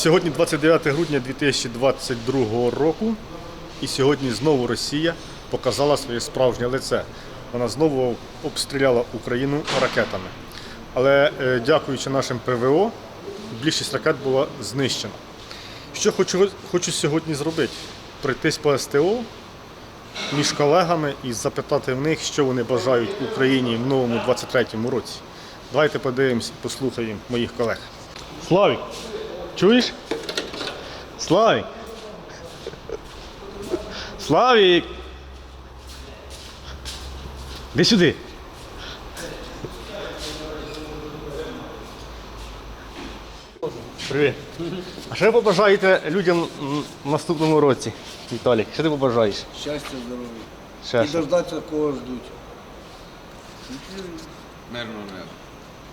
Сьогодні 29 грудня 2022 року, і сьогодні знову Росія показала своє справжнє лице. Вона знову обстріляла Україну ракетами. Але е, дякуючи нашим ПВО, більшість ракет була знищена. Що хочу, хочу сьогодні зробити? Пройтись по СТО між колегами і запитати в них, що вони бажають Україні в новому 23-му році. Давайте подивимось, послухаємо моїх колег. Славік, чуєш? Славік. Славік. Іди сюди. Привіт. А що ви побажаєте людям в наступному році, Віталік? Що ти побажаєш? Щастя, здоров'я. І дождатися кого ждуть. Мирно небо.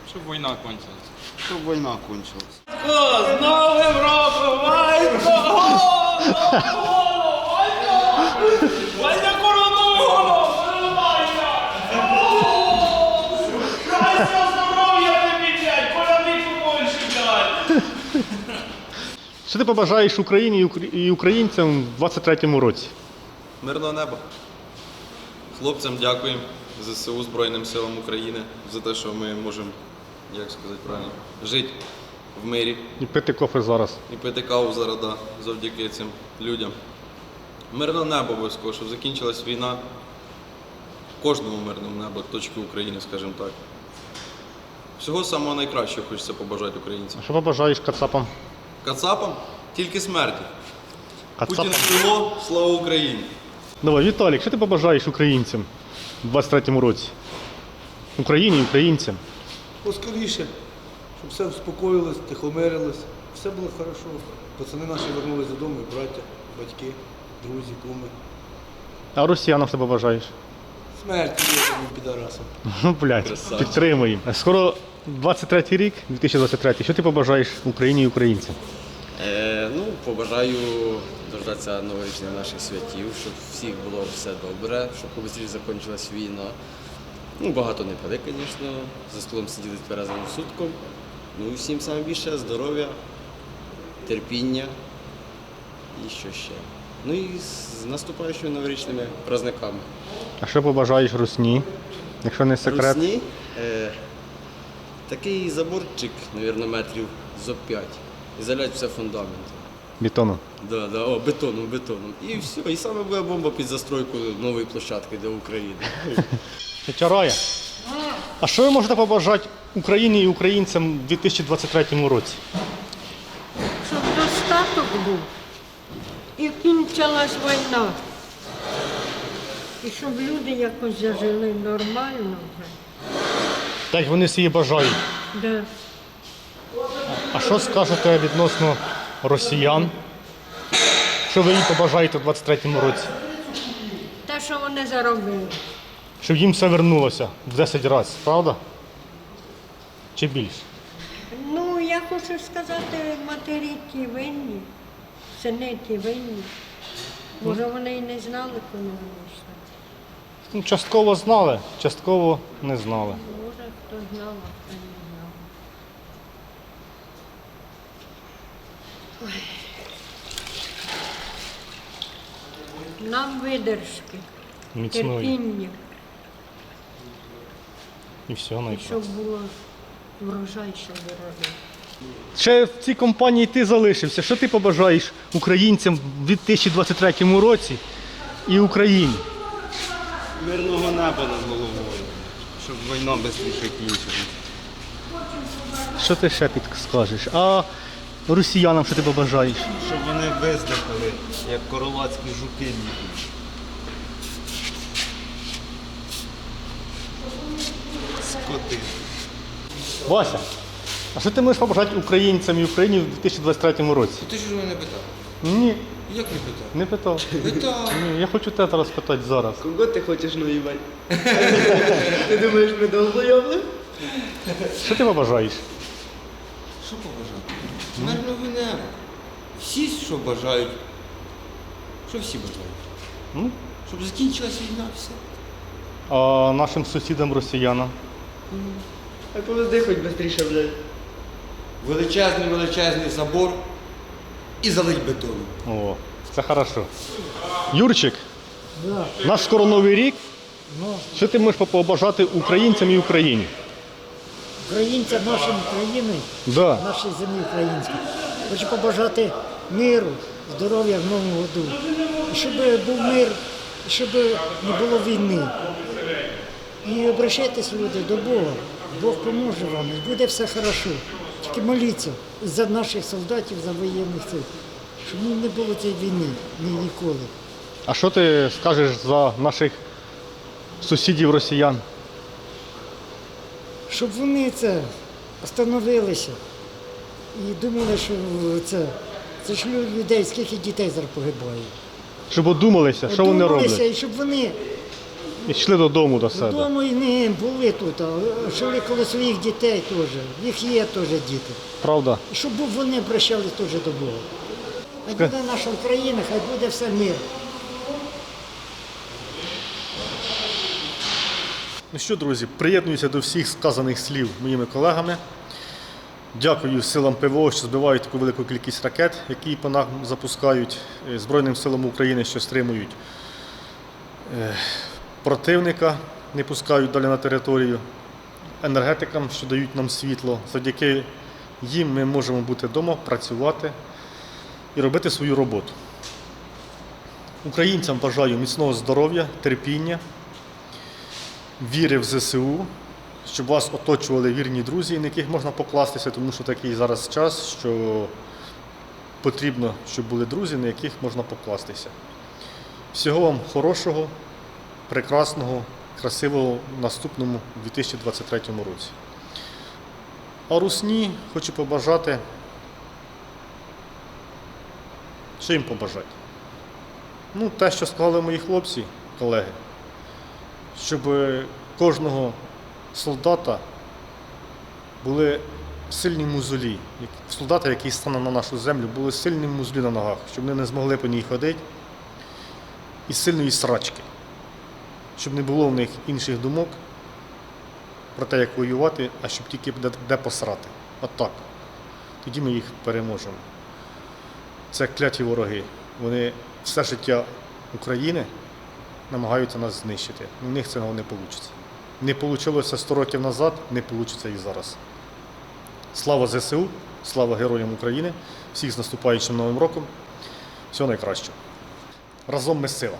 Щоб війна кончилась. Щоб війна кончилась. З Новим роком! Вайка! Щастя, здоров'я блядь! Коляди побольше, блядь! Що ти побажаєш Україні і і українцям в 23-му році? Мирного неба. Хлопцям дякуємо ЗСУ Збройним силам України за те, що ми можемо, як сказати правильно, жити в мирі І пити кофе зараз. і пити каву зараз да, завдяки цим людям. Мирного неба обов'язково, щоб закінчилась війна. Кожному мирному небу, точки України, скажімо так. Всього самого найкращого хочеться побажати українцям. А що побажаєш кацапам? Кацапам тільки смерті. Кацапам? Путін село, слава Україні! Давай, Віталік, що ти побажаєш українцям в 23-му році? Україні і українцям. Поскоріше, щоб все успокоїлось, тихомирилось, все було хорошо. Пацани наші вернулись додому, і браття, батьки, друзі, куми. А росіянам що побажаєш? Смерть є цим підарасам. Ну, блядь, підтримуємо. Скоро 23-й рік, 2023. Що ти побажаєш Україні і українцям? Е, ну, побажаю дождатися новорічних наших святів, щоб всіх було все добре, щоб побыстріше закінчилась війна. Ну, багато не пили, звісно, за столом сиділи тверезим сутком. Ну і всім саме більше здоров'я, терпіння і що ще. Ну і з наступаючими новорічними праздниками. А що побажаєш Русні? Якщо не секрет. Русні, е, такий заборчик, мабуть, метрів зо 5. І залять все фундаментом. Бетону. Да, да, о, бетоном, бетоном. І все. І саме буде бомба під застройку нової площадки для України. Тетя Рая, а що ви можете побажати Україні і українцям в 2023 році? щоб достаток був і кінчилась війна. І щоб люди якось зажили нормально вже. Так вони всі бажають. Да. А що скажете відносно росіян? Що ви їм побажаєте у 23-му році? Те, що вони заробили. Щоб їм все вернулося в 10 разів, правда? Чи більше? Ну, я хочу сказати, матері ті винні, сини ті винні. Може, вони і не знали, коли вони йшли. Ну, частково знали, частково не знали. Може, хто знав, а хто не знав. Ой. Нам видержки, Міцної. терпіння, І все і найкраще. щоб було врожай, щоб виробив. Ще в цій компанії ти залишився. Що ти побажаєш українцям в 2023 році і Україні? Мирного неба над головою. Щоб війна швидше кінчилась. Що ти ще підскажеш? А росіянам що ти побажаєш? Щоб вони виздихали, як королацькі жуки. Скоти. Вася, а що ти можеш побажати українцям і Україні в 2023 році? Ти що ж мене питав? Ні, Як не питав? не питав. Питав. Ні, я хочу тебе зараз питати зараз. Кого ти хочеш наїбати? Ти думаєш, ми долбойовли? Що ти побажаєш? Що побажати? Мирного неба. Всі, що бажають. Що всі бажають? Ну? Щоб закінчилась війна, все. А нашим сусідам росіянам? А повезди хоч швидше, блядь. Величезний величезний забор і залить бетоном. О, це хорошо. Юрчик, наш скоро новий рік. Що ти можеш побажати українцям і Україні? українцям нашої країни, Да. нашій землі українській. Хочу побажати миру, здоров'я в новому году. І щоб був мир, і щоб не було війни. І обращайтесь, люди, до Бога. Бог поможе вам, і буде все хорошо. Тільки моліться за наших солдатів, за воєнних цих, щоб не було цієї війни ні ніколи. А що ти скажеш за наших сусідів росіян? Щоб вони це остановилися і думали, що це, це ж лю- людей, скільки дітей зараз погибає. Щоб одумалися, що вони роблять? І щоб вони І йшли додому до себе. додому і не були тут, а жили коло своїх дітей теж. Їх є теж діти. Правда? І щоб вони обращались теж до Бога. Хай буде наша Україна, хай буде все мир. Ну що, друзі, приєднуюся до всіх сказаних слів моїми колегами. Дякую силам ПВО, що збивають таку велику кількість ракет, які по нам запускають е, Збройним силам України, що стримують е, противника, не пускають далі на територію, енергетикам, що дають нам світло. Завдяки їм ми можемо бути вдома, працювати і робити свою роботу. Українцям бажаю міцного здоров'я, терпіння віри в ЗСУ, щоб вас оточували вірні друзі, на яких можна покластися, тому що такий зараз час, що потрібно, щоб були друзі, на яких можна покластися. Всього вам хорошого, прекрасного, красивого в наступному 2023 році. А русні хочу побажати. Що їм побажати? Ну, те, що сказали мої хлопці, колеги щоб кожного солдата були сильні музолі. Солдати, які стане на нашу землю, були сильні музолі на ногах, щоб вони не змогли по ній ходити, і сильної срачки, щоб не було в них інших думок про те, як воювати, а щоб тільки де, посрати. От так. Тоді ми їх переможемо. Це кляті вороги. Вони все життя України намагаються нас знищити. У них цього не вийде. Не вийшло 100 років назад, не вийде і зараз. Слава ЗСУ, слава Героям України, всіх з наступаючим Новим роком. Всього найкращого. Разом ми сила.